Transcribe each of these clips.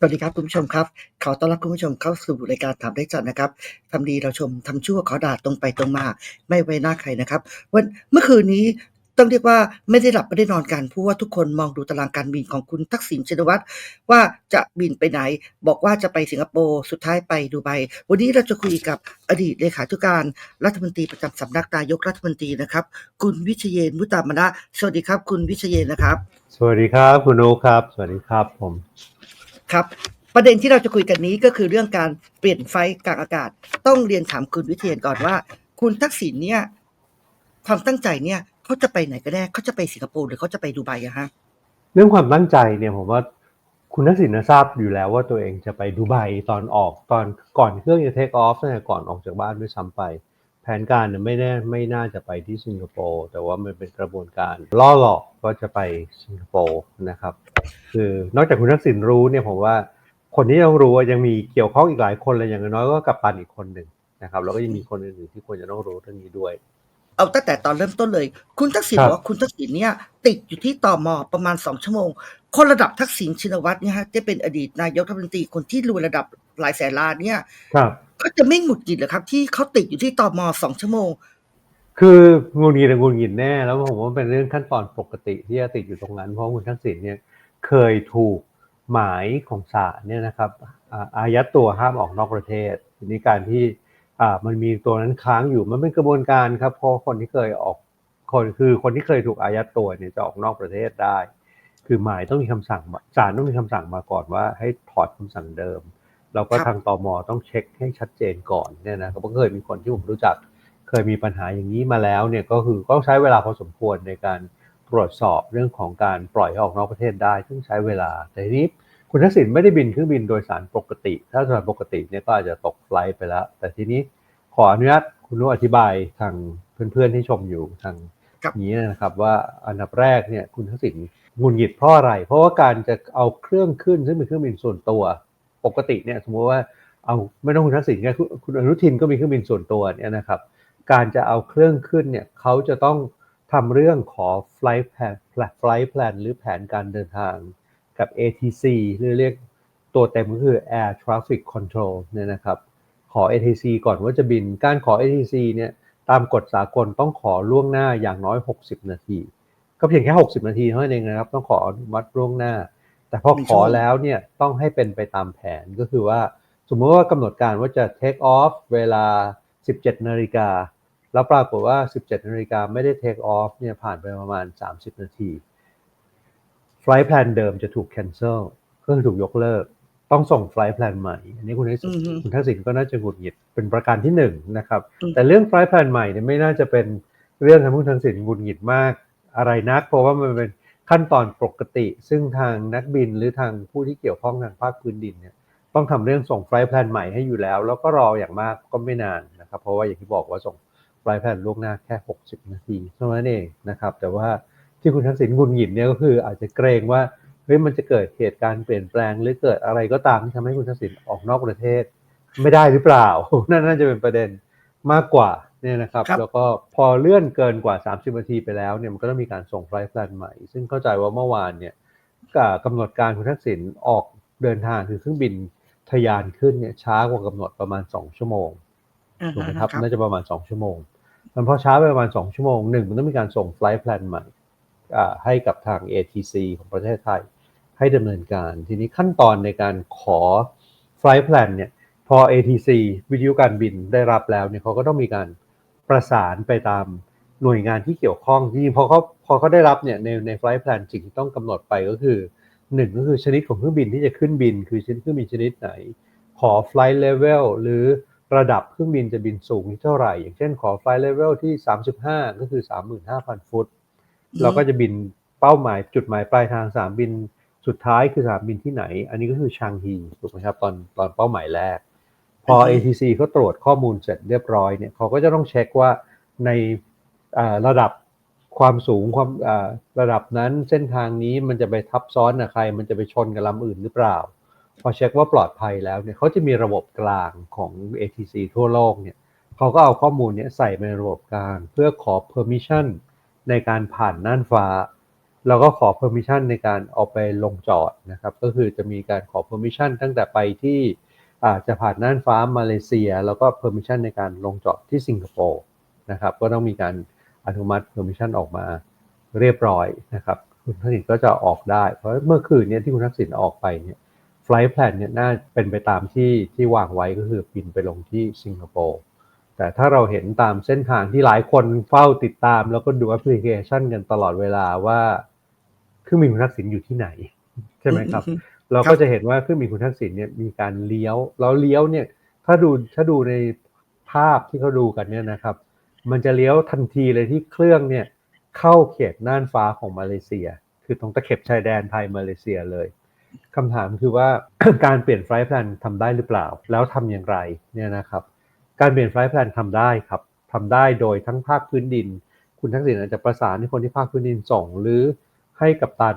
สวัสดีครับคุณผู้ชมครับ ขอต้อนรับคุณผู้ชมเข้าสู่รายการถามได้จัดนะครับทำดีเราชมทำชั่วขอด่าตรงไปตรงมา ไม่ไว้หน้าใครนะครับ วันเมื่อคืนนี้ต้องเรียกว่าไม่ได้หลับไม่ได้นอนกันเพราะว่าทุกคนมองดูตารางการบินของคุณทักษิณชินวัตรว่าจะบินไปไหน บอกว่าจะไปสิงคโปร์สุดท้ายไปดูไบวันนี้เราจะคุยกับอดีตเลขาธิการรัฐมนตรีประจำสำนักนายกรัฐมนตรีนะครับ คุณวิเชยนมุตตามนะสวัสดีครับ คุณวิเชยนนะครับ สวัสดีครับ คุณโอครับ สวัสดีครับผม ครับ ประเด็นที่เราจะคุยกันนี้ก็คือเรื่องการเปลี่ยนไฟกลางอากาศ ต้องเรียนถามคุณวิเทียนก่อนว่า คุณทักษิณเนี่ยความตั้งใจเนี่ยเขาจะไปไหนก็ได้เขาจะไปสิงคโปร์หรือเขาจะไปดูไบอะฮะเรื่องความตั้งใจเนี่ยผมว่าคุณทักษิณนะทราบอยู่แล้วว่าตัวเองจะไปดูไบตอนออกตอนก่อนเครื่องจะเทคออฟเนี่ยก่อนออกจากบ้านด้วยซ้ำไป ผนการเนี่ยไม่แน่ไม่น่าจะไปที่สิงคโปร์แต่ว่ามันเป็นกระบวนการล่อหลอกก็จะไปสิงคโปร์นะครับ คือนอกจากคุณทักษิณรู้เนี่ยผมว่าคนที่ต้องรู้ยังมีเกี่ยวข้องอีกหลายคนเลยอย่างน้อยก็กัปตันอีกคนหนึ่งนะครับแล้วก็ยังมีคนอื่นๆที่ควรจะต้องรู้เรื่องนี้ด้วย เอาตั้งแต่ตอนเริ่มต้นเลย คุณทักษิณบบอกว่าคุณทักษิณเนี่ยติดอยู่ที่ตอมอประมาณสองชั่วโมง คนระดับทักษิณชินวัตรเนี่ยฮะที่เป็นอดีตนายกรัฐมนตรีคนที่รวยระดับหลายแสนล้านเนี่ยครับก็จะไม่หงุดหงิดเหรอครับ ที่เขาติดอยู่ที่ตอมอสองชั่วโมง คืองูงิดอะงูงิดแน่ แล้วผมว่าเป็นเรื่องขั้นตอนปกติที่จะติดอยู่ตรงนั้น เพราะคุณทักษิณเนี่ยเคยถูกหมายของศาลเนี่ยนะครับอ่าอายัดตัวห้ามออกนอกประเทศทีนี้การที่อ่ามันมีตัวนั้นค้างอยู่มันเป็นกระบวนการครับเพราะคนที่เคยออกคนคือคนที่เคยถูกอายัดตัวเนี่ยจะออกนอกประเทศได้ คือหมายต้องมีคำสั่งมาศาลต้องมีคำสั่งมาก่อนว่าให้ถอดคำสั่งเดิมแล้วก็ครับทางตมต้องเช็คให้ชัดเจนก่อนเนี่ยนะครับก็เคยมีคนที่ผมรู้จัก เคยมีปัญหาอย่างนี้มาแล้วเนี่ยก็คือก็ใช้เวลาพอสมควรในการตรวจสอบเรื่องของการปล่อยให้ออกนอกประเทศได้ ซึ่งใช้เวลา แต่ทีนี้คุณทักษิณไม่ได้บินเครื่องบินโดยสารปกติ ถ้าโดยสารปกติเนี่ยก็อาจจะตกไฟลท์ไปแล้ว แต่ทีนี้ขออนุญาตคุณรู้อธิบายทางเพื่อนๆที่ชมอยู่ทางครับนี้นะครับว่าอันดับแรกเนี่ยคุณทักษิณ หงุนหงิดเพราะอะไร เพราะว่าการจะเอาเครื่องขึ้นซึ่งเป็นเครื่องบินส่วนตัว ปกติเนี่ยสมมติว่าเอาไม่ต้องคุณทักษิณก็คุณคุณอนุทินก็มีเครื่องบินส่วนตัวเนี่ยนะครับการจะเอาเครื่องขึ้นเนี่ยเขาจะต้องทำเรื่องขอ flight plan flight plan หรือแผนการเดินทางกับ ATC หรือเรียกตัวเต็มก็คือ Air Traffic Control เนี่ยนะครับขอ ATC ก่อนว่าจะบิน การขอ ATC เนี่ยตามกฎสากลต้องขอล่วงหน้าอย่างน้อย 60 นาที ก็เพียงแค่ 60 นาทีเท่านั้นเองนะครับ ต้องขออนุมัติล่วงหน้า แต่พอหนึ่งขชั่วอโมงแล้วเนี่ยต้องให้เป็นไปตามแผนก็คือว่า สมมติว่ากำหนดการว่าจะ take off เวลา 17 นาฬิกาแล้วปรากฏว่า 17 นาฬิกาไม่ได้ take off เนี่ยผ่านไปประมาณ 30 นาที flight plan เดิมจะถูก cancel ก็คือถูกยกเลิก ต้องส่ง flight plan ใหม่ อันนี้คุณทักษิณอือฮึคุณทักษิณก็น่าจะหงุดหงิดเป็นประการที่หนึ่งนะครับอืมแต่เรื่อง flight plan ใหม่เนี่ยไม่น่าจะเป็นเรื่องทำให้คุณทักษิณหงุดหงิดมาก อะไรนัก เพราะว่ามันเป็นขั้นตอนปกติ ซึ่งทางนักบินหรือทางผู้ที่เกี่ยวข้องทางภาคพื้นดินเนี่ยต้องทำเรื่องส่งไฟล์แพลนใหม่ให้อยู่แล้ว แล้วก็รออย่างมากก็ไม่นานนะครับเพราะว่าอย่างที่บอกว่าส่งไฟล์แพลนล่วงหน้าแค่ 60 นาทีเท่านั้นเองนะครับแต่ว่าที่คุณทักษิณหงุนหงิดเนี่ยก็คืออาจจะเกรงว่าเฮ้ยมันจะเกิดเหตุการณ์เปลี่ยนแปลงหรือเกิดอะไรก็ตามที่ทำให้คุณทักษิณออกนอกประเทศ ไม่ได้หรือเปล่า นั่นน่าจะเป็นประเด็นมากกว่า เนี่ยนะครับครับแล้วก็พอเลื่อนเกินกว่า 30นาทีไปแล้วเนี่ยมันก็ต้องมีการส่งไฟล์แพลนใหม่ ซึ่งเข้าใจว่าเมื่อวานเนี่ยก็กำหนดการคุณทักษิณออกเดินทางคือเครื่องบินทะยานขึ้นเนี่ยช้ากว่ากำหนดประมาณ 2 ชั่วโมงอ่าถูกไหมฮะครับครับน่าจะประมาณ 2 ชั่วโมงมันพอช้าไปประมาณ 2 ชั่วโมงหนึ่งมันต้องมีการส่งไฟล์แพลนใหม่อ่าให้กับทาง ATC ของประเทศไทย ให้ดำเนินการทีนี้ขั้นตอนในการขอไฟล์แพลนเนี่ยพอ ATC วิทยุการบินได้รับแล้วเนี่ยเขาก็ต้องมีการ ประสานไปตามหน่วยงานที่เกี่ยวข้องจริงๆพอเขาพอเขาได้รับเนี่ยในในไฟล์แพลนสิ่งที่ต้องกำหนดไปก็คือหนึ่งก็คือชนิดของเครื่องบินที่จะขึ้นบิน คือชนิดเครื่องบินชนิดไหน ขอ flight level หรือระดับเครื่องบินจะบินสูงที่เท่าไหร่ อย่างเช่นขอ flight level ที่ 35 ก็คือ 35,000 ฟุต เราก็จะบินเป้าหมายจุดหมายปลายทางสนามบินสุดท้ายคือสนามบินที่ไหน อันนี้ก็คือชางฮีถูกไหมครับตอนตอนเป้าหมายแรก พออือฮึ ATC เขาตรวจข้อมูลเสร็จเรียบร้อยเนี่ยเขาก็จะต้องเช็คว่าในอ่าระดับความสูงความอ่าระดับนั้นเส้นทางนี้มันจะไปทับซ้อนกับใคร มันจะไปชนกับลำอื่นหรือเปล่า พอเช็คว่าปลอดภัยแล้วเนี่ยเขาจะมีระบบกลางของ ATC ทั่วโลกเนี่ยเขาก็เอาข้อมูลเนี้ใส่ไปในระบบกลาง เพื่อขอ permission ในการผ่านน่านฟ้าเราก็ขอ permission ในการเอาไปลงจอดนะครับ ก็คือจะมีการขอ permission ตั้งแต่ไปที่ อาจจะผ่านน่านฟ้ามาเลเซีย แล้วก็ permission ในการลงจอดที่สิงคโปร์นะครับก็ต้องมีการอนุมัติ permission ออกมาเรียบร้อยนะครับคุณทักษิณก็จะออกได้ เพราะเมื่อคืนเนี้ที่คุณทักษิณออกไปเนี่ย flight plan เนี่ยน่าเป็นไปตามที่ที่วางไว้ก็คือบินไปลงที่สิงคโปร์แต่ถ้าเราเห็นตามเส้นทางที่หลายคนเฝ้าติดตาม แล้วก็ดูแอปพลิเคชันกันตลอดเวลาว่าเครื่องบินคุณทักษิณอยู่ที่ไหน ใช่ไหมครับ เราก็จะเห็นว่าเครื่องบินคุณทักษิณเนี่ยมีการเลี้ยวแล้วเลี้ยวเนี่ยถ้าดูถ้าดูในภาพที่เขาดูกันเนี่ยนะครับ มันจะเลี้ยวทันทีเลยที่เครื่องเนี่ยเข้าเขตน่านฟ้าของมาเลเซีย คือตรงตะเข็บชายแดนไทยมาเลเซียเลยคำถามคือว่าการเปลี่ยนไฟล์แพลนทำได้หรือเปล่า แล้วทำอย่างไรเนี่ยนะครับ การเปลี่ยนไฟล์แพลนทำได้ครับทำได้โดยทั้งภาคพื้นดิน คุณทักษิณอาจจะประสานให้คนที่ภาคพื้นดินส่งหรือให้กับตัน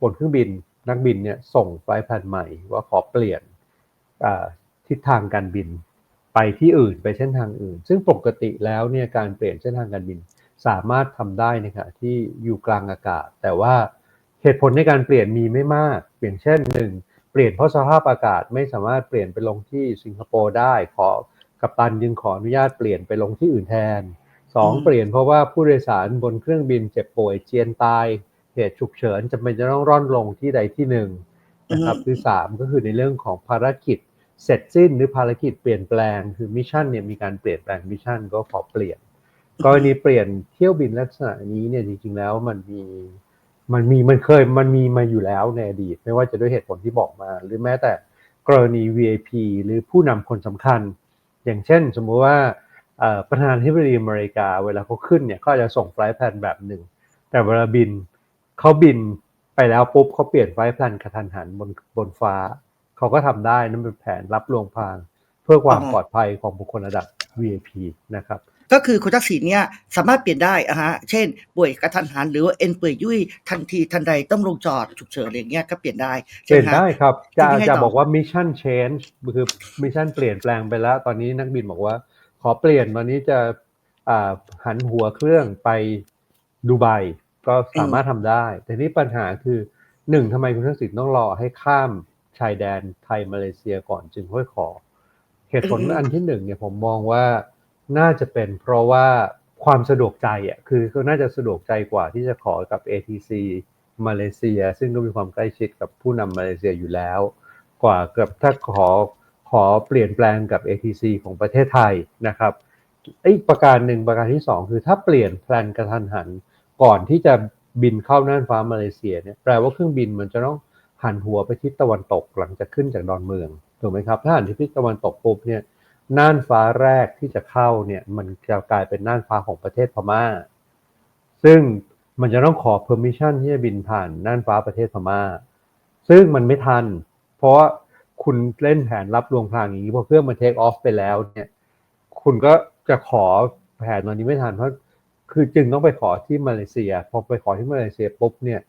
บนเครื่องบิน นักบินเนี่ยส่งไฟล์แพลนใหม่ว่าขอเปลี่ยนทิศทางการบินไปที่อื่นไปเส้นทางอื่น ซึ่งปกติแล้วเนี่ยการเปลี่ยนเส้นทางการบินสามารถทำได้ในขณะที่อยู่กลางอากาศ แต่ว่าเหตุผลในการเปลี่ยนมีไม่มากอย่างเช่นหนึ่งเปลี่ยนเพราะสภาพอากาศไม่สามารถเปลี่ยนไปลงที่สิงคโปร์ได้ขอกัปตันจึงขออนุญาตเปลี่ยนไปลงที่อื่นแทนสองเปลี่ยนเพราะว่าผู้โดยสารบนเครื่องบินเจ็บป่วยเจียนตาย ตุฉุกเฉินจำเป็นจะต้องร่อนลงที่ใดที่หนึ่งนะครับคือสามก็คือในเรื่องของภารกิจเสร็จสิ้นหรือภารกิจเปลี่ยนแปลงคือมิชชั่นเนี่ยมีการเปลี่ยนแปลงมิชชั่นก็ขอเปลี่ยนกรณีเปลี่ยนเที่ยวบินลักษณะนี้เนี่ยจริงๆแล้วมันมีมันมีมันเคยมันมีมาอยู่แล้วในอดีต ไม่ว่าจะด้วยเหตุผลที่บอกมา หรือแม้แต่กรณี VIP หรือผู้นำคนสำคัญ อย่างเช่น สมมุติว่าประธานาธิบดีอเมริกา เวลาเขาขึ้นเนี่ยเขาจะส่งไฟล์แพลนแบบหนึ่งแต่เวลาบินเขาบินไปแล้วปุ๊บเขาเปลี่ยนไฟล์แพลนกระทันหันบนบนฟ้า เขาก็ทำได้นั่นเป็นแผนรับลวงพราง เพื่อความปลอดภัยของบุคคลระดับ VIP นะครับก็คือคุณทักษิณเนี่ยสามารถเปลี่ยนได้อะฮะ เช่น ป่วยกระทันหันหรือว่าเอ็นเปื่อยยุ่ยทันทีทันใดต้องลงจอดฉุกเฉินอะไรอย่างเงี้ยก็เปลี่ยนได้เปลี่ยนได้ครับ จะทีนี้ให้จะต่อบอกว่ามิชชั่น change คือมิชชั่นเปลี่ยนแปลงไปแล้ว ตอนนี้นักบินบอกว่า ขอเปลี่ยนตอนนี้จะอ่าหันหัวเครื่องไปดูไบ ก็สามารถทำได้ แต่นี่ปัญหาคือหนึ่งทำไมคุณทักษิณต้องรอให้ข้ามชายแดนไทยมาเลเซียก่อนจึงค่อยขอ เหตุผลอันที่หนึ่งเนี่ยผมมองว่าน่าจะเป็นเพราะว่าความสะดวกใจอะคือก็น่าจะสะดวกใจกว่าที่จะขอกับ ATC มาเลเซีย ซึ่งก็มีความใกล้ชิดกับผู้นำมาเลเซียอยู่แล้ว กว่ากับถ้าขอขอเปลี่ยนแปลงกับ ATC ของประเทศไทยนะครับอีกประการหนึ่งประการที่สองคือถ้าเปลี่ยนแพลนกระทันหัน ก่อนที่จะบินเข้าน่านฟ้ามาเลเซียเนี่ยแปลว่าเครื่องบินมันจะต้องหันหัวไปทิศตะวันตกหลังจากขึ้นจากดอนเมืองถูกไหมครับ ถ้าหันทิศตะวันตกปุ๊บเนี่ยน่านฟ้าแรกที่จะเข้าเนี่ยมันจะกลายเป็นน่านฟ้าของประเทศพม่า ซึ่งมันจะต้องขอ permission ที่จะบินผ่านน่านฟ้าประเทศพม่า ซึ่งมันไม่ทัน เพราะว่าคุณเล่นแผนรับลวงพรางอย่างนี้พอเครื่องมันเทคออฟไปแล้วเนี่ย คุณก็จะขอแผนตอนนี้ไม่ทันเพราะ คือจึงต้องไปขอที่มาเลเซีย พอไปขอที่มาเลเซียปุ๊บเนี่ย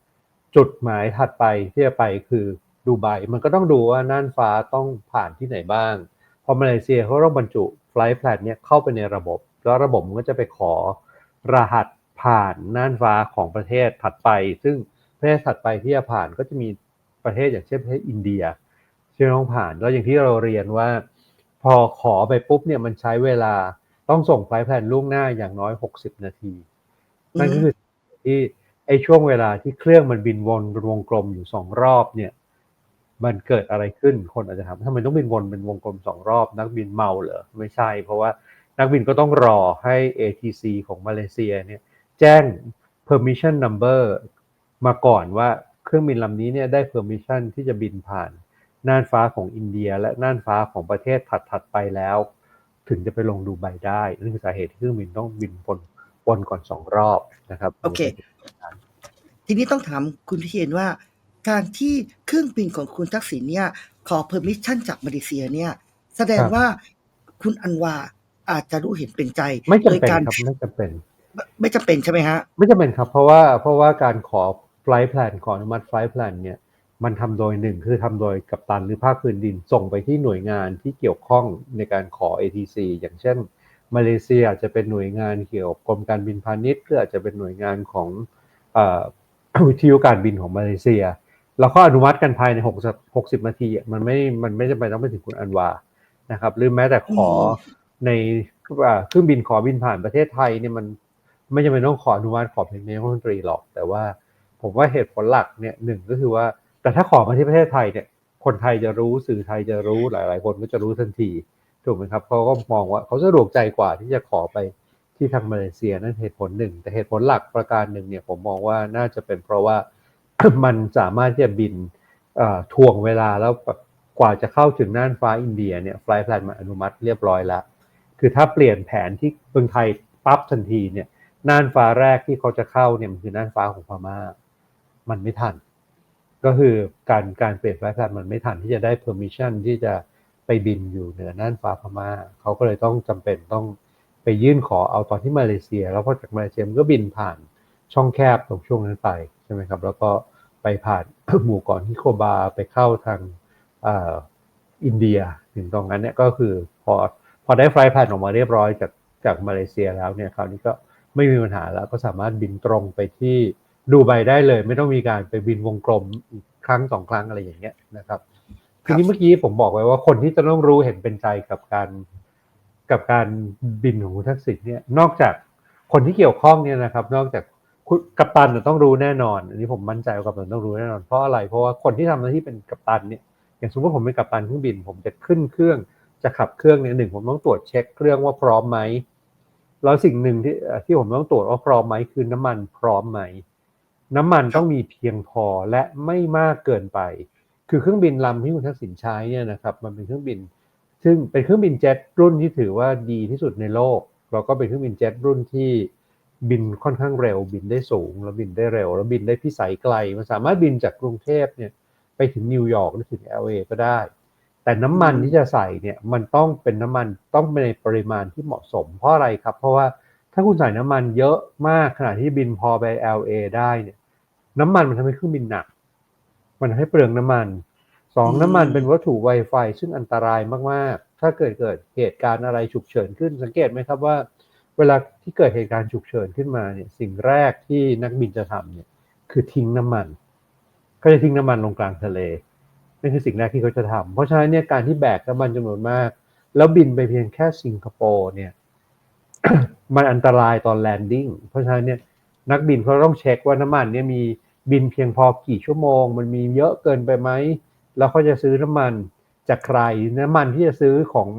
จุดหมายถัดไปที่จะไปคือดูไบ มันก็ต้องดูว่าน่านฟ้าต้องผ่านที่ไหนบ้าง พอมาเลเซียเขาต้องบรรจุไฟล์แพลนเนี่ยเข้าไปในระบบ แล้วระบบมันก็จะไปขอรหัสผ่านน่านฟ้าของประเทศถัดไป ซึ่งประเทศถัดไปที่จะผ่านก็จะมีประเทศอย่างเช่นประเทศอินเดียที่ต้องผ่าน แล้วอย่างที่เราเรียนว่า พอขอไปปุ๊บเนี่ยมันใช้เวลา ต้องส่งไฟล์แพลนล่วงหน้าอย่างน้อย 60 นาที นั่นก็คือที่ไอช่วงเวลาที่เครื่องมันบินวนวงกลมอยู่สองรอบเนี่ย มันเกิดอะไรขึ้นคนอาจจะถามทำไมต้องบินวนเป็นวงกลมสองรอบ นักบินเมาเหรอไม่ใช่ เพราะว่านักบินก็ต้องรอให้ ATC ของมาเลเซียเนี่ยแจ้ง permission number มาก่อนว่าเครื่องบินลำนี้เนี่ยได้ permission ที่จะบินผ่านน่านฟ้าของอินเดีย และน่านฟ้าของประเทศถัดๆไปแล้ว ถึงจะไปลงดูไบได้นั่นคือสาเหตุที่เครื่องบินต้องบินวนวนก่อนสองรอบนะครับโอเค ทีนี้ต้องถามคุณพิเชนว่า การที่เครื่องบินของคุณทักษิณเนี่ย ขอเพอร์มิชชั่นจากมาเลเซียเนี่ย แสดงว่าคุณอันวาอาจจะรู้เห็นเป็นใจไม่จำโดยเป็นการครับไม่จำเป็นไม่ไม่จำเป็นใช่ไหมฮะ ไม่จำเป็นครับ เพราะว่าเพราะว่าการขอ flight plan ขออนุมัติ flight plan เนี่ย มันทำโดยหนึ่งคือทำโดยกัปตันหรือภาคพื้นดินส่งไปที่หน่วยงานที่เกี่ยวข้องในการขอ ATC อย่างเช่น มาเลเซียอาจจะเป็นหน่วยงานเกี่ยวกับกรมการบินพาณิชย์หรืออาจจะเป็นหน่วยงานของเอ่อวิทยุการบินของมาเลเซีย แล้วก็อนุมัติกันภายใน6 60 นาทีอะมันไม่ มันไม่จำเป็นต้องไปถึงคุณอันวานะครับหรือแม้แต่ขอในอ่าเครื่องบินขอบินผ่านประเทศไทยเนี่ยมันไม่จำเป็นต้องขออนุมัติขอเพียงนายกรัฐมนตรีหรอก แต่ว่าผมว่าเหตุผลหลักเนี่ยหนึ่งก็คือว่า แต่ถ้าขอมาที่ประเทศไทยเนี่ยคนไทยจะรู้สื่อไทยจะรู้หลาย ๆ คนก็จะรู้ทันทีถูกไหมครับเขาก็มองว่าเขาสะดวกใจกว่าที่จะขอไปที่ทางมาเลเซียนั่นเหตุผลหนึ่ง แต่เหตุผลหลักประการหนึ่งเนี่ยผมมองว่าน่าจะเป็นเพราะว่ามันสามารถที่จะบินเอ่อถ่วงเวลาแล้วกว่าจะเข้าถึงน่านฟ้าอินเดียเนี่ยไฟล์แพลนมาอนุมัติเรียบร้อยแล้ว คือถ้าเปลี่ยนแผนที่เมืองไทยปั๊บทันทีเนี่ยน่านฟ้าแรกที่เขาจะเข้าเนี่ยมันคือน่านฟ้าของพม่า มันไม่ทัน ก็คือการการเปลี่ยนไฟล์แพลนมันไม่ทันที่จะได้ permission ที่จะไปบินอยู่เหนือน่านฟ้าพม่าเขาก็เลยต้องจำเป็นต้องไปยื่นขอเอาตอนที่มาเลเซีย แล้วพอจากมาเลเซียมันก็บินผ่านช่องแคบตรงช่วงนั้นไปใช่ไหมครับ แล้วก็ไปผ่านหมู่เก่อนฮิโคบาไปเข้าทางอ,อินเดียถึงตรงนั้นเนี่ยก็คือพอพอได้ไฟล์แพลนออกมาเรียบร้อยจากจากมาเลเซียแล้วเนี่ยคราวนี้ก็ไม่มีปัญหาแล้วก็สามารถบินตรงไปที่ ดูไบได้เลย ไม่ต้องมีการไปบินวงกลมอีกครั้งสองครั้งอะไรอย่างเงี้ยนะครับทีนี้เมื่อกี้ผมบอกไว้ว่าคนที่จะต้องรู้เห็นเป็นใจกับการกับการบินของคุณทักษิณเนี่ยนอกจากคนที่เกี่ยวข้องเนี่ยนะครับ นอกจากคุณกัปตันน่ะต้องรู้แน่นอน อันนี้ผมมั่นใจว่ากัปตันต้องรู้แน่นอนเพราะอะไรเพราะว่าคนที่ทำหน้าที่เป็นกัปตันเนี่ยอย่างสมมติผมเป็นกัปตันเครื่องบิน ผมจะขึ้นเครื่องจะขับเครื่องเนี่ยหนึ่งผมต้องตรวจเช็คเครื่องว่าพร้อมไหมแล้วสิ่งหนึ่งที่เอ่อที่ผมต้องตรวจว่าพร้อมไหมคือน้ำมันพร้อมไหม น้ำมันต้องมีเพียงพอและไม่มากเกินไป คือเครื่องบินลำที่คุณทักษิณใช้เนี่ยนะครับมันเป็นเครื่องบิน ซึ่งเป็นเครื่องบินเจ็ตรุ่นที่ถือว่าดีที่สุดในโลกแล้วก็เป็นเครื่องบินเจ็ตรุ่นที่บินค่อนข้างเร็ว บินได้สูง แล้วบินได้เร็ว แล้วบินได้พิสัยไกล มันสามารถบินจากกรุงเทพเนี่ยไปถึงนิวยอร์กหรือถึง LA ก็ได้ แต่น้ำมันที่จะใส่เนี่ยมันต้องเป็นน้ำมันต้องเป็นในปริมาณที่เหมาะสม เพราะอะไรครับ เพราะว่าถ้าคุณใส่น้ำมันเยอะมากขนาดที่บินพอไป LA ได้เนี่ย น้ำมันมันทำให้เครื่องบินหนัก มันทำให้เปลืองน้ำมันสองอืมน้ำมันเป็นวัตถุไวไฟซึ่งอันตรายมากๆ ถ้าเกิดเกิดเหตุการณ์อะไรฉุกเฉินขึ้น สังเกตไหมครับว่า เวลาที่เกิดเหตุการณ์ฉุกเฉินขึ้นมาเนี่ยสิ่งแรกที่นักบินจะทำเนี่ยคือทิ้งน้ำมันเขาจะทิ้งน้ำมันลงกลางทะเลนั่นคือสิ่งแรกที่เขาจะทำเพราะฉะนั้นเนี่ยการที่แบกน้ำมันจำนวนมาก แล้วบินไปเพียงแค่สิงคโปร์เนี่ยมันอันตรายตอนแลนดิ้งเพราะฉะนั้นเนี่ยนักบินเขาต้องเช็คว่าน้ำมันเนี่ยมี บินเพียงพอกี่ชั่วโมง มันมีเยอะเกินไปไหมแล้วเขาจะซื้อน้ำมันจากใครน้ำมันที่จะซื้อของ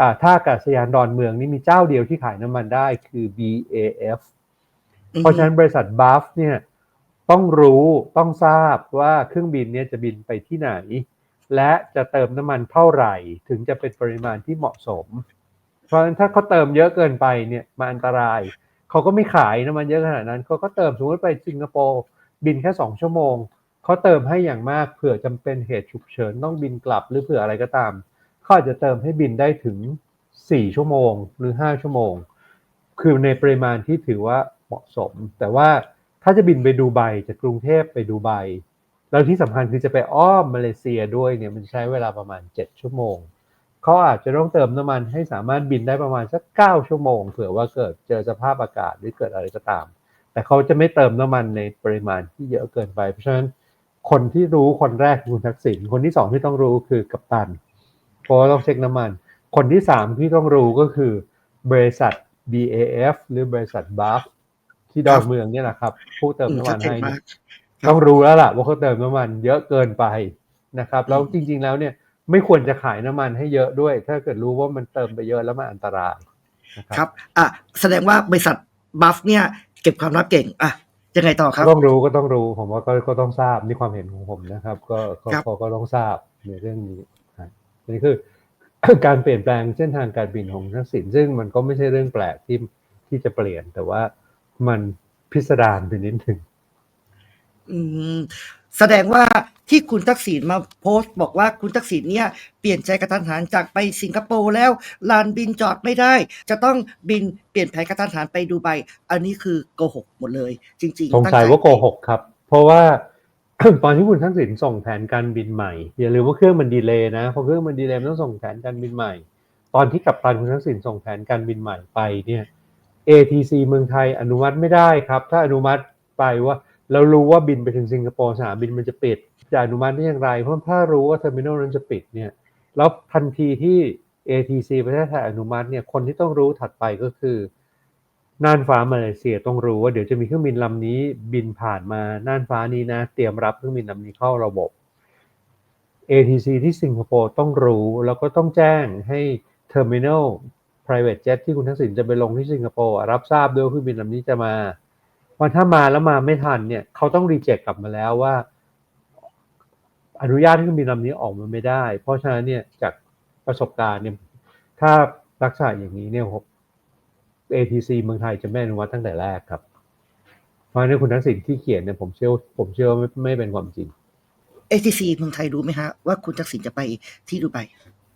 อ่าท่าอากาศยานดอนเมืองนี่มีเจ้าเดียวที่ขายน้ำมันได้คือ BAF เพราะฉะนั้นบริษัทบัฟเนี่ยต้องรู้ต้องทราบว่าเครื่องบินเนี่ยจะบินไปที่ไหน และจะเติมน้ำมันเท่าไหร่ ถึงจะเป็นปริมาณที่เหมาะสม เพราะฉะนั้นถ้าเขาเติมเยอะเกินไปเนี่ยมันอันตราย เขาก็ไม่ขายน้ำมันเยอะขนาดนั้นเขาก็เติมสมมติไปสิงคโปร์ บินแค่สองชั่วโมง เขาเติมให้อย่างมากเผื่อจำเป็นเหตุฉุกเฉินต้องบินกลับหรือเผื่ออะไรก็ตามเขาอาจจะเติมให้บินได้ถึง 4 ชั่วโมงหรือ 5 ชั่วโมง คือในปริมาณที่ถือว่าเหมาะสม แต่ว่าถ้าจะบินไปดูไบจากกรุงเทพไปดูไบแล้วที่สำคัญคือจะไปอ้อมมาเลเซียด้วยเนี่ยมันใช้เวลาประมาณ 7 ชั่วโมง เขาอาจจะต้องเติมน้ำมันให้สามารถบินได้ประมาณสัก 9 ชั่วโมง เผื่อว่าเกิดเจอสภาพอากาศหรือเกิดอะไรก็ตาม แต่เขาจะไม่เติมน้ำมันในปริมาณที่เยอะเกินไป เพราะฉะนั้นคนที่รู้คนแรกคือคุณทักษิณคนที่สองที่ต้องรู้คือกัปตันเพราะว่าต้องเช็คน้ำมัน คนที่สามที่ต้องรู้ก็คือบริษัท BAF หรือบริษัท BAF ที่ดอนเมืองเนี่ยแหละครับ ผู้เติมอืมน้ำชัมัดนเจนให้มาเนี่กยต้องรู้แล้วล่ะว่าเขาเติมน้ำมันเยอะเกินไปนะครับ แล้วจริง ๆ แล้วเนี่ยไม่ควรจะขายน้ำมันให้เยอะด้วย ถ้าเกิดรู้ว่ามันเติมไปเยอะแล้วมันอันตรายนะคครัรับบอะแสดงว่าบริษัทบัฟเนี่ย เก็บความลับเก่งอะยังไงต่อครับต้องรู้ก็ต้องรู้ ผมว่าก็ก็ต้องทราบนี่ความเห็นของผมนะครับ ก็ก็ครับก็ก็ต้องทราบในเรื่องนี้ครับอันนี้คือการเปลี่ยนแปลงเส้นทางการบินของทักษิณซึ่งมันก็ไม่ใช่เรื่องแปลกที่ที่จะเปลี่ยนแต่ว่ามันพิสดารไปนิดหนึ่งอืม แสดงว่าที่คุณทักษิณมาโพสต์บอกว่าคุณทักษิณเนี่ยเปลี่ยนใจกระทันหันจากไปสิงคโปร์แล้วลานบินจอดไม่ได้ จะต้องบินเปลี่ยนแผนกระทันหันไปดูไบอันนี้คือโกหกหมดเลย จริงๆสงตั้สัยใจว่าโกหกครับ เพราะว่าตอนที่คุณทักษิณส่งแผนการบินใหม่ อย่าลืมว่าเครื่องมันดีเลย์นะพอเครื่องมันดีเลย์มันต้องส่งแผนการบินใหม่ ตอนที่กัปตันคุณทักษิณส่งแผนการบินใหม่ไปเนี่ย ATC เมืองไทยอนุมัติไม่ได้ครับ ถ้าอนุมัติไปว่า แล้วรู้ว่าบินไปถึงสิงคโปร์สนามบินมันจะปิดจะอนุมัติได้อย่างไร เพราะถ้ารู้ว่าเทอร์มินอลนั้นจะปิดเนี่ยแล้วทันทีที่ ATC ประเทศไทยอนุมัติเนี่ยคนที่ต้องรู้ถัดไปก็คือน่านฟ้ามาเลเซียต้องรู้ว่าเดี๋ยวจะมีเครื่องบินลำนี้บินผ่านมาน่านฟ้านี้นะ เตรียมรับเครื่องบินลำนี้เข้าระบบ ATC ที่สิงคโปร์ต้องรู้แล้วก็ต้องแจ้งให้ Terminal Private Jet ที่คุณทักษิณจะไปลงที่สิงคโปร์รับทราบด้วยว่าเครื่องบินลำนี้จะมา วันถ้ามาแล้วมาไม่ทันเนี่ยเขาต้องรีเจ็คกลับมาแล้วว่า อนุญาตให้เครื่องบินลำนี้ออกมาไม่ได้ เพราะฉะนั้นเนี่ยจากประสบการณ์เนี่ยถ้าลักษณะอย่างนี้เนี่ยผม ATC เมืองไทยจะไม่อนุมัติตั้งแต่แรกครับเพราะฉะนั้นคุณทักษิณที่เขียนเนี่ยผมเชื่อผมเชื่อว่าไม่ไม่เป็นความจริง ATC เมืองไทยรู้ไหมฮะว่าคุณทักษิณจะไปที่ดูไบ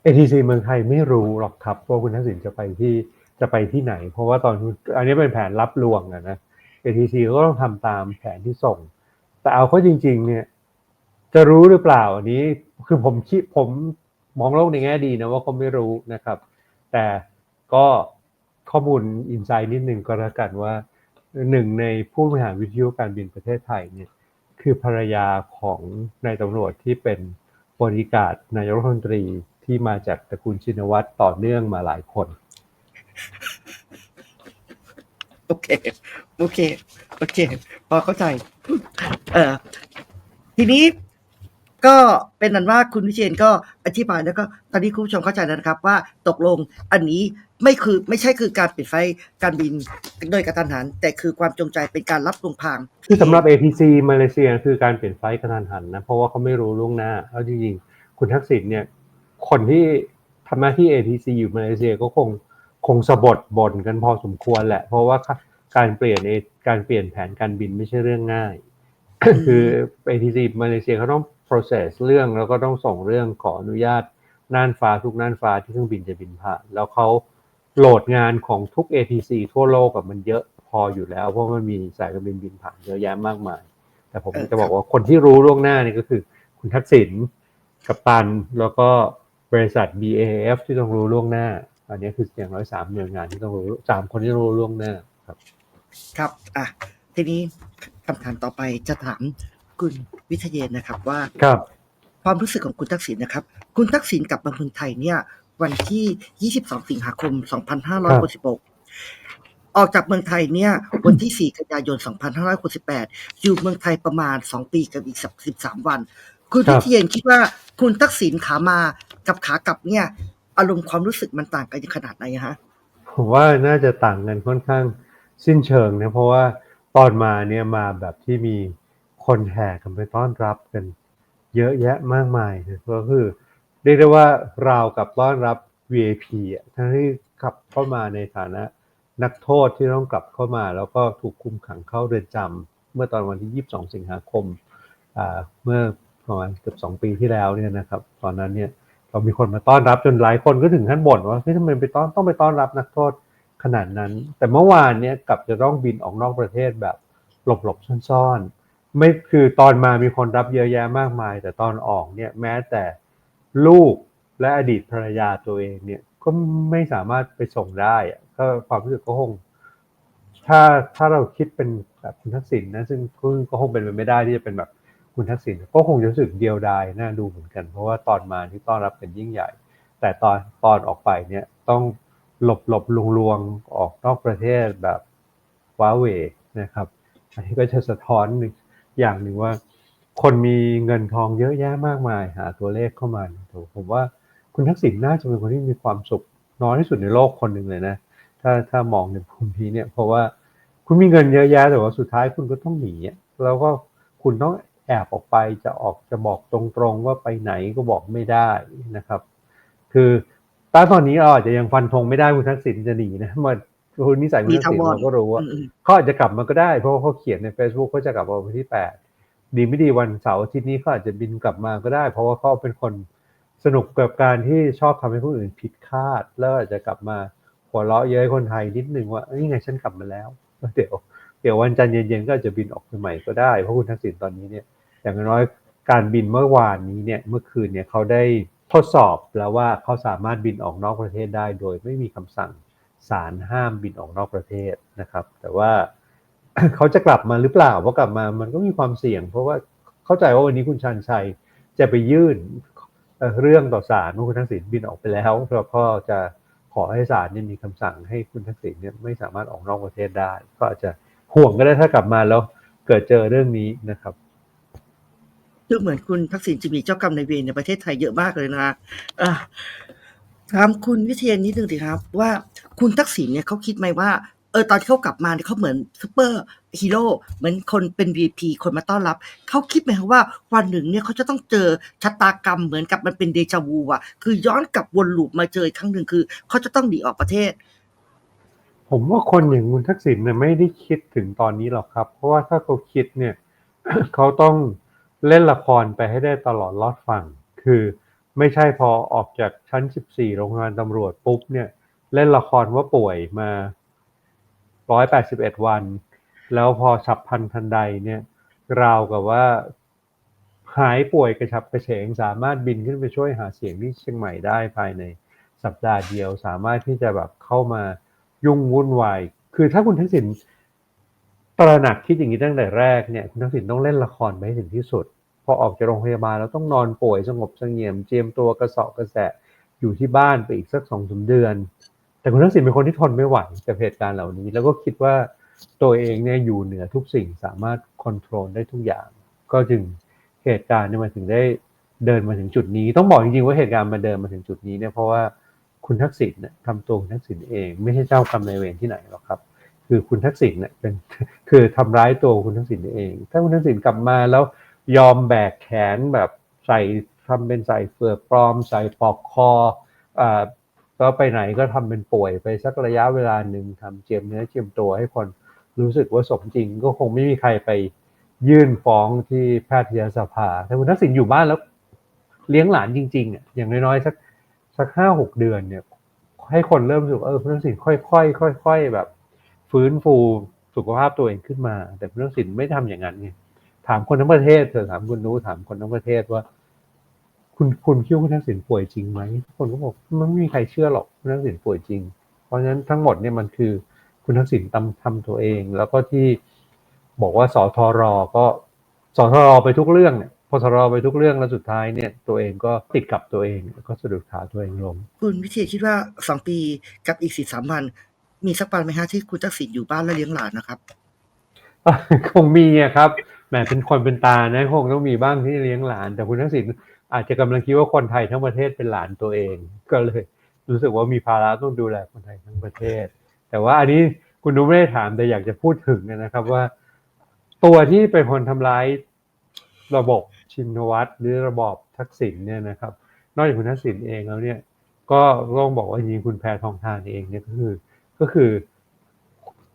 ATC เมืองไทยไม่รู้หรอกครับว่าคุณทักษิณจะไปที่จะไปที่ไหน เพราะว่าตอนอันนี้เป็นแผนรับลวงอะนะ ATC ก็ต้องทำตามแผนที่ส่ง แต่เอาเข้าจริง ๆ เนี่ย จะรู้หรือเปล่าอันนี้คือผมคิดผมมองโลกในแง่ดีนะว่าเขาไม่รู้นะครับ แต่ก็ข้อมูลอินไซด์นิดหนึ่งก็แล้วกันว่าหนึ่งในผู้บริหารวิทยุการบินประเทศไทยเนี่ยคือภรรยาของนายตำรวจที่เป็นบริการนายกรัฐมนตรีที่มาจากตระกูลชินวัตรต่อเนื่องมาหลายคน โอเค โอเค โอเค พอเข้าใจ เออทีนี้ก็เป็นนั้นว่าคุณวิเชียนก็อธิบายแล้วก็ตอนนี้คุณผู้ชมเข้าใจแล้วนะครับ ว่าตกลงอันนี้ไม่คือไม่ใช่คือการปิดไฟการบินโดยกระทันหัน แต่คือความจงใจเป็นการรับลงพรางคือสำหรับ ATC มาเลเซียคือการเปลี่ยนไฟกระทันหันนะ เพราะว่าเขาไม่รู้ล่วงหน้าแล้วจริงๆคุณทักษิณเนี่ย คนที่ทำหน้าที่ ATC อยู่มาเลเซียก็คงคงสะบดบ่นกันพอสมควรแหละ เพราะว่า การเปลี่ยนการเปลี่ยนแผนการบินไม่ใช่เรื่องง่าย คือ ATC มาเลเซียเขาต้อง process เรื่องแล้วก็ต้องส่งเรื่องขออนุญาตน่านฟ้าทุกน่านฟ้าที่เครื่องบินจะบินผ่าน แล้วเขาโหลดงานของทุก ATC ทั่วโลกกับมันเยอะพออยู่แล้ว เพราะมันมีสายการบินบินผ่านเยอะแยะมากมาย แต่ผมเออจะบอกว่าคนที่รู้ล่วงหน้านี่ก็คือ คุณทักษิณกัปตันแล้วก็บริษัท BAF ที่ต้องรู้ล่วงหน้า อันนี้คืออย่างน้อยสามหน่วยงานที่ต้องรู้สามคนที่รู้ล่วงหน้าครับ ครับอะทีนี้คำถามต่อไปจะถามคุณวิทยเยนนะครับว่าครับความรู้สึกของคุณทักษิณนะครับ คุณทักษิณกลับมาเมืองไทยเนี่ยวันที่ 22 สิงหาคม 2568ออกจากเมืองไทยเนี่ยวันที่ 4 กันยายน 2568 อยู่เมืองไทยประมาณ 2 ปีกับอีก 13 วัน คุณครับวิทยเยนคิดว่าคุณทักษิณขามากับขากลับเนี่ยอารมณ์ความรู้สึกมันต่างกันขนาดไหนฮะผมว่าน่าจะต่างกันค่อนข้าง สิ้นเชิงเนะเพราะว่าตอนมาเนี่ยมาแบบที่มีคนแห่กันไปต้อนรับกันเยอะแยะมากมายนะก็คือเรียกได้ว่าราวกับต้อนรับ VIP ทั้งที่กลับเข้ามาในฐานะนักโทษที่ต้องกลับเข้ามา แล้วก็ถูกคุมขังเข้าเรือนจำเมื่อตอนวันที่ 22 สิงหาคมเมื่อประมาณเกือบ2ปีที่แล้วเนี่ยนะครับ ตอนนั้นเนี่ยเรามีคนมาต้อนรับจนหลายคนก็ถึงขั้นบ่นว่าเฮ้ยทำไมไปต้อนต้องไปต้อนรับนักโทษ ขนาดนั้น แต่เมื่อวานเนี้ยกลับจะต้องบินออกนอกประเทศแบบหลบๆซ่อนๆ ไม่คือตอนมามีคนรับเยอะแยะมากมาย แต่ตอนออกเนี่ยแม้แต่ลูกและอดีตภรรยาตัวเองเนี่ยก็ไม่สามารถไปส่งได้ก็ความรู้สึกก็คงถ้าถ้าเราคิดเป็นแบบคุณทักษิณนะซึ่งก็คงเป็นไปไม่ได้ที่จะเป็นแบบคุณทักษิณก็คงจะรู้สึกเดียวดายน่าดูเหมือนกัน เพราะว่าตอนมาที่ต้อนรับเป็นยิ่งใหญ่ แต่ตอนตอนออกไปเนี่ยต้อง หลบหลบลวงลวงออกนอกประเทศแบบว้าเวนะครับ อันนี้ก็จะสะท้อนหนึ่งอย่างหนึ่งว่า คนมีเงินทองเยอะแยะมากมายหาตัวเลขเข้ามาผมว่าคุณทักษิณน่าจะเป็นคนที่มีความสุขน้อยที่สุดในโลกคนหนึ่งเลยนะ ถ้าถ้ามองในภูมินี้เนี่ยเพราะว่าคุณมีเงินเยอะแยะแต่ว่าสุดท้ายคุณก็ต้องหนีแล้วก็คุณต้องแอบออกไปจะออกจะบอกตรงๆว่าไปไหนก็บอกไม่ได้นะครับ คือ ตอนตอนนี้เราอาจจะยังฟันธงไม่ได้คุณทักษิณจะหนีนะมันคุณนิสัยคุณทักษิณมีทวารเราก็รู้ว่าอืมเขาอาจจะกลับมาก็ได้ เพราะว่าเขาเขียนใน Facebook เขาจะกลับมาวันที่แปดดีไม่ดีวันเสาร์อาทิตย์นี้เขาอาจจะบินกลับมาก็ได้ เพราะว่าเขาเป็นคนสนุกกับการที่ชอบทำให้ผู้อื่นผิดคาด แล้วอาจจะกลับมาหัวเราะเย้ยคนไทยนิดนึงว่านี่ไงฉันกลับมาแล้วแล้วเดี๋ยวเดี๋ยววันจันทร์เย็นๆก็อาจจะบินออกไปใหม่ก็ได้เพราะคุณทักษิณตอนนี้เนี่ย อย่างน้อยการบินเมื่อวานนี้เนี่ยเมื่อคืนเนี่ยเขาได้ ทดสอบแล้วว่าเขาสามารถบินออกนอกประเทศได้โดยไม่มีคำสั่งศาลห้ามบินออกนอกประเทศนะครับ แต่ว่าเขาจะกลับมาหรือเปล่าเพราะกลับมามันก็มีความเสี่ยง เพราะว่าเข้าใจว่าวันนี้คุณชันชัยจะไปยื่นเรื่องต่อศาลว่าคุณทักษิณบินออกไปแล้วแล้วก็จะขอให้ศาลเนี่ยมีคำสั่งให้คุณทักษิณเนี่ยไม่สามารถออกนอกประเทศได้ ก็อาจจะห่วงก็ได้ถ้ากลับมาแล้วเกิดเจอเรื่องนี้นะครับ ดูเหมือนคุณทักษิณจะมีเจ้ากรรมนายเวรในประเทศไทยเยอะมากเลยนะอะถามคุณวิเทียนนิดนึงสิครับ ว่าคุณทักษิณเนี่ยเขาคิดไหมว่าเออตอนที่เขากลับมาเนี่ยเขาเหมือนซูเปอร์ฮีโร่เหมือนคนเป็น VIP คนมาต้อนรับ เขาคิดไหมครับว่าวันหนึ่งเนี่ยเขาจะต้องเจอชะตากรรมเหมือนกับมันเป็นเดจาวูอะคือย้อนกลับวนลูปมาเจออีกครั้งหนึ่งคือ เขาจะต้องหนีออกประเทศ ผมว่าคนอย่างคุณทักษิณเนี่ยไม่ได้คิดถึงตอนนี้หรอกครับ เพราะว่าถ้าเขาคิดเนี่ยเขาต้อง เล่นละครไปให้ได้ตลอดรอดฝั่ง คือไม่ใช่พอออกจากชั้น 14 โรงพยาบาลตำรวจปุ๊บเนี่ย เล่นละครว่าป่วยมา 181 วัน แล้วพอฉับพันทันใดเนี่ย ราวกับว่าหายป่วยกระฉับกระเฉง สามารถบินขึ้นไปช่วยหาเสียงที่เชียงใหม่ได้ภายในสัปดาห์เดียว สามารถที่จะแบบเข้ามายุ่งวุ่นวาย คือถ้าคุณทักษิณตระหนักคิดอย่างนี้ตั้งแต่แรกเนี่ย คุณทักษิณต้องเล่นละครไปให้ถึงที่สุด พอออกจากโรงพยาบาลแล้วต้องนอนป่วยสงบเสงี่ยม เจียมตัวกระสอบกระแสะอยู่ที่บ้านไปอีกสักสองสามเดือน แต่คุณทักษิณเป็นคนที่ทนไม่ไหวกับเหตุการณ์เหล่านี้ แล้วก็คิดว่าตัวเองเนี่ยอยู่เหนือทุกสิ่งสามารถควบคุมได้ทุกอย่าง ก็จึงเหตุการณ์เนี่ยมันถึงได้เดินมาถึงจุดนี้ ต้องบอกจริงๆว่าเหตุการณ์มาเดินมาถึงจุดนี้เนี่ยเพราะว่าคุณทักษิณเนี่ยทำตัวคุณทักษิณเอง ไม่ใช่เจ้ากรรมนายเวรที่ไหนหรอกครับ คือคุณทักษิณเนี่ยเป็นคือทำร้ายตัวคุณทักษิณเอง ถ้าคุณทักษิณกลับมาแล้ว ยอมแบกแขนแบบใส่ทำเป็นใส่เฟือกปลอม ใส่ปลอกคออ่าก็ไปไหนก็ทำเป็นป่วยไปสักระยะเวลาหนึ่งทำเจียมเนื้อเจียมตัวให้คนรู้สึกว่าสมจริงก็คงไม่มีใครไปยื่นฟ้องที่แพทยสภาถ้าคุณทักษิณอยู่บ้านแล้ว เลี้ยงหลานจริงๆอะอย่างน้อยๆสักสักห้าหกเดือนเนี่ย ให้คนเริ่มรู้สึกเออคุณทักษิณค่อยๆค่อยๆแบบ ฟื้นฟูสุขภาพตัวเองขึ้นมา แต่คุณทักษิณไม่ทำอย่างนั้นไง ถามคนทั้งประเทศเธอถามคุณนู้ถามคนทั้งประเทศว่า คุณคุณคิดว่าคุณทักษิณป่วยจริงไหมทุกคนก็บอกมันไม่มีใครเชื่อหรอกคุณทักษิณป่วยจริง เพราะฉะนั้นทั้งหมดเนี่ยมันคือคุณทักษิณทำทำตัวเอง แล้วก็ที่บอกว่าสทรก็สทรไปทุกเรื่องเนี่ยพอสทรไปทุกเรื่องแล้วสุดท้ายเนี่ยตัวเองก็ติดกับตัวเองแล้วก็สะดุดขาตัวเองลงคุณวิเทียนคิดว่าสองปีกับอีกสี่สามวัน มีสักวันไหมฮะที่คุณทักษิณอยู่บ้านแล้วเลี้ยงหลานนะครับ คงมีอะครับแห มเป็นคนเป็นตานะคงต้องมีบ้างที่เลี้ยงหลาน แต่คุณทักษิณอาจจะกำลังคิดว่าคนไทยทั้งประเทศเป็นหลานตัวเอง ก็เลย รู้สึกว่ามีภาระต้องดูแลคนไทยทั้งประเทศ แต่ว่าอันนี้คุณนุ้ไม่ได้ถามแต่อยากจะพูดถึงนะครับว่า ตัวที่เป็นคนทำร้ายระบบชินวัตรหรือระบอบทักษิณเนี่ยนะครับ นอกจากคุณทักษิณเองแล้วเนี่ย ก็ต้องบอกว่าจริงคุณแพทองทานเองเนี่ยก็คือ ก็คือ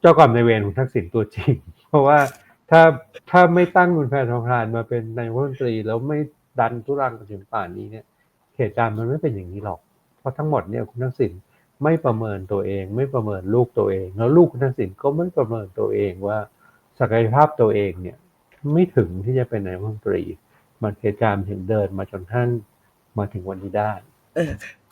เจ้ากรรมนเวรของทักษิณตัวจริง เพราะว่า ถ้าถ้าไม่ตั้งคุณแพทองทานมาเป็นนายกรัฐมนตรี แล้วไม่ดันทุรังถึงป่านนี้เนี่ยเหตุการณ์มันไม่เป็นอย่างนี้หรอก เพราะทั้งหมดเนี่ยคุณทักษิณไม่ประเมินตัวเอง ไม่ประเมินลูกตัวเอง แล้วลูกคุณทักษิณก็ไม่ประเมินตัวเองว่าศักยภาพตัวเองเนี่ยไม่ถึงที่จะเป็นนายกรัฐมนตรี มันเหตุการณ์ถึงเดินมาจนท่านมาถึงวันนี้ได้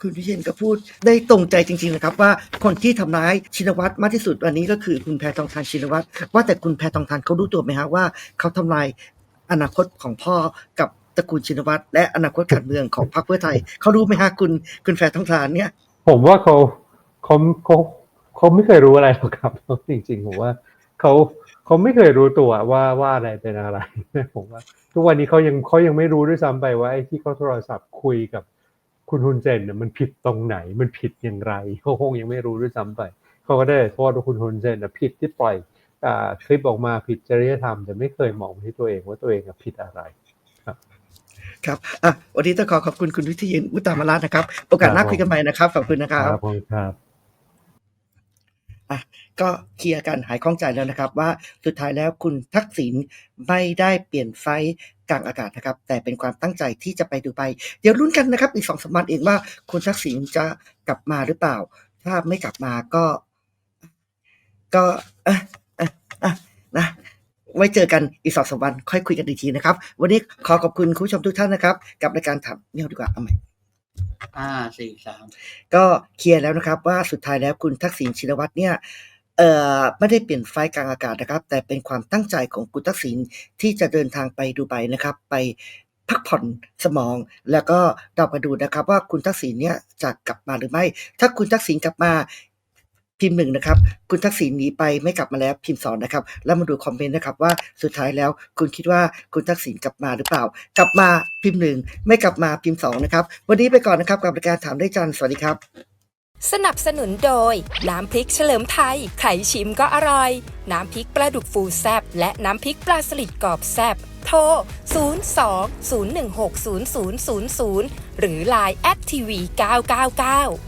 คุณวิเชนก็พูดได้ตรงใจจริงๆนะครับว่าคนที่ทำร้ายชินวัตรมากที่สุดวันนี้ก็คือคุณแพทองทานชินวัตรว่าแต่คุณแพทองทานเขารู้ตัวไหมฮะว่าเขาทำลายอนาคตของพ่อกับตระกูลชินวัตรและอนาคตการเมืองของพรรคเพื่อไทยเขารู้ไหมฮะคุณคุณแพทองทานเนี่ย ผมว่าเขาเขาเขาเขาไม่เคยรู้อะไรหรอกครับจริงๆผมว่าเขาเขาไม่เคยรู้ตัวว่าว่าอะไรเป็นอะไรผมว่า ทุกวันนี้เขายังเขายังไม่รู้ด้วยซ้ำไปว่าไอ้ที่เขาโทรศัพท์คุยกับ คุณฮุนเซนเนี่ยมันผิดตรงไหนมันผิดอย่างไรเขาคงยังไม่รู้ด้วยซ้ำไปเขาก็ได้โทษว่าคุณฮุนเซนน่ะผิดที่ปล่อยอ่าคลิปออกมาผิดจริยธรรมแต่ไม่เคยมองไปที่ตัวเองว่าตัวเองอะผิดอะไรครับอะวันนี้ต้องขอขอบคุณคุณวิเทียนอุตตามราชนะครับ โอกาสหน้าครับผมคุยกันใหม่นะครับ ขอบคุณนะครับผมครับ อะก็เคลียร์กันหายข้องใจแล้วนะครับ ว่าสุดท้ายแล้วคุณทักษิณไม่ได้เปลี่ยนไฟกลางอากาศนะครับ แต่เป็นความตั้งใจที่จะไปดูไบเดี๋ยวลุ้นกันนะครับ อีกสองสามวันเองว่าคุณทักษิณจะกลับมาหรือเปล่า ถ้าไม่กลับมาก็ ก็เอะเอะอะนะไว้เจอกันอีกสองสามวันค่อยคุยกันอีกทีนะครับ วันนี้ขอขอบคุณคุณผู้ชมทุกท่านนะครับ กับรายการถามเนี่ยดีกว่าเอาใหม่ ห้าสี่สามก็เคลียร์แล้วนะครับว่าสุดท้ายแล้วคุณทักษิณชินวัตรเนี่ยเอ่อไม่ได้เปลี่ยนไฟล์กลางอากาศนะครับ แต่เป็นความตั้งใจของคุณทักษิณที่จะเดินทางไปดูไบนะครับ ไปพักผ่อนสมอง แล้วก็เรามาดูนะครับ ว่าคุณทักษิณเนี่ยจะกลับมาหรือไม่ ถ้าคุณทักษิณกลับมา พิมพ์หนึ่งนะครับ คุณทักษิณหนีไปไม่กลับมาแล้วพิมพ์สองนะครับ แล้วมาดูคอมเมนต์นะครับว่าสุดท้ายแล้ว คุณคิดว่าคุณทักษิณกลับมาหรือเปล่า กลับมาพิมพ์หนึ่งไม่กลับมาพิมพ์สองนะครับ วันนี้ไปก่อนนะครับกับรายการถามได้จันสวัสดีครับ สนับสนุนโดย น้ำพริกเฉลิมไทยใครชิมก็อร่อย น้ำพริกปลาดุกฟูแซบและน้ำพริกปลาสลิดกรอบแซบโทร 02 016 0000 หรือ Line แอดทีวี999